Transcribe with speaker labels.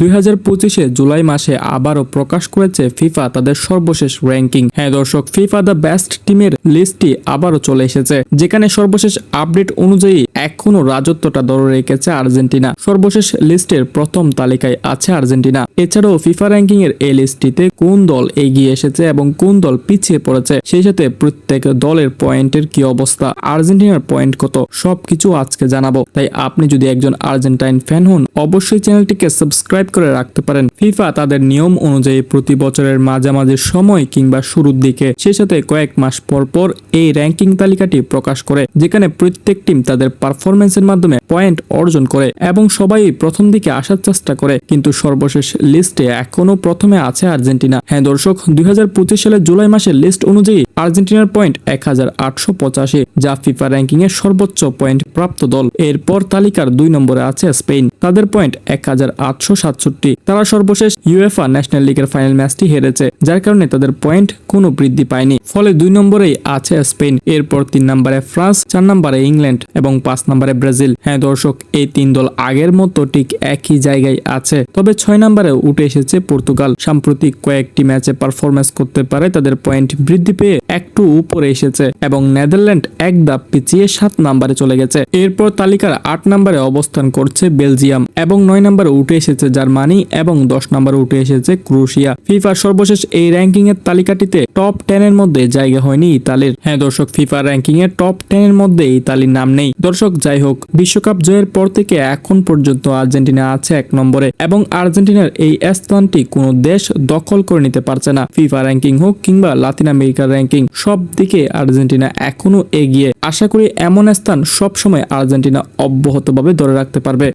Speaker 1: দুই হাজার পঁচিশে জুলাই মাসে আবারও প্রকাশ করেছে ফিফা তাদের সর্বশেষ র্যাঙ্কিং। হ্যাঁ দর্শক, ফিফা দ্য বেস্ট টিমের লিস্টটি আবারও চলে এসেছে, যেখানে সর্বশেষ আপডেট অনুযায়ী এখনও রাজত্বটা ধরে রেখেছে আর্জেন্টিনা। সর্বশেষ লিস্টের প্রথম তালিকায় আছে আর্জেন্টিনা। এছাড়াও ফিফা র্যাঙ্কিং এর এই লিস্টটিতে কোন দল এগিয়ে এসেছে এবং কোন দল পিছিয়ে পড়েছে, সেই সাথে প্রত্যেক দলের পয়েন্টের কি অবস্থা, আর্জেন্টিনার পয়েন্ট কত, সবকিছু আজকে জানাব। তাই আপনি যদি একজন আর্জেন্টাইন ফ্যান হন, অবশ্যই চ্যানেলটিকে সাবস্ক্রাইব করে রাখতে পারেন। ফিফা তাদের নিয়ম অনুযায়ী প্রতি বছরের মাঝামাঝি সময় কিংবা শুরুর দিকে সেই সাথে কয়েক মাস পর পর এই র্যাঙ্কিং তালিকাটি প্রকাশ করে, যেখানে প্রত্যেক টিম তাদের পারফরমেন্সের মাধ্যমে পয়েন্ট অর্জন করে এবং সবাই প্রথম দিকে আসার চেষ্টা করে, কিন্তু সর্বশেষ লিস্টে এখনও প্রথমে আছে আর্জেন্টিনা। হ্যাঁ দর্শক, দুই হাজার পঁচিশ সালের জুলাই মাসের লিস্ট অনুযায়ী আর্জেন্টিনার পয়েন্ট এক হাজার আটশো পঁচাশি, যা ফিফা র্যাঙ্কিং এর সর্বোচ্চ পয়েন্ট প্রাপ্ত দল। এরপর তালিকার দুই নম্বরে আছে স্পেন। তাদের পয়েন্ট এক হাজার আটশো সাতষট্টি। তারা সর্বশেষ ইউএফা ন্যাশনাল লিগের ফাইনাল ম্যাচটি হেরেছে, যার কারণে তাদের পয়েন্ট কোনো বৃদ্ধি পায়নি। ফলে দুই নম্বরেই আছে স্পেন। এরপর তিন নম্বরে ফ্রান্স, চার নম্বরে ইংল্যান্ড এবং পাঁচ নম্বরে ব্রাজিল। হ্যাঁ দর্শক, এই তিন দল আগের মতো ঠিক একই জায়গায় আছে। তবে ছয় নম্বরে উঠে এসেছে পর্তুগাল। সাম্প্রতিক কয়েকটি ম্যাচে পারফরমেন্স করতে পারে, তাদের পয়েন্ট বৃদ্ধি পেয়ে একটু উপরে এসেছে এবং নেদারল্যান্ড এক ধাপ পিছিয়ে সাত নম্বরে চলে গেছে। এরপর তালিকার আট নম্বরে অবস্থান করছে বেলজিয়াম এবং নয় নম্বরে উঠে এসেছে জার্মানি এবং দশ নম্বরে উঠে এসেছে ক্রোশিয়া। ফিফার সর্বশেষ এই র্যাঙ্কিং এর তালিকাটিতে টপ টেন এর মধ্যে জায়গা হয়নি ইতালির। হ্যাঁ দর্শক ফিফা র্যাঙ্কিং এর টপ টেন এর মধ্যে ইতালির নাম নেই। দর্শক, যাই হোক, বিশ্বকাপ জয়ের পর থেকে এখন পর্যন্ত আর্জেন্টিনা আছে এক নম্বরে এবং আর্জেন্টিনার এই স্থানটি কোনো দেশ দখল করে নিতে পারছে না। ফিফা র্যাঙ্কিং হোক কিংবা লাতিন আমেরিকার র্যাঙ্কিং সব দিকে আর্জেন্টিনা এখনও এগিয়ে। আশা করি এমন স্থান সবসময় আর্জেন্টিনা অব্যাহতভাবে ধরে রাখতে পারবে।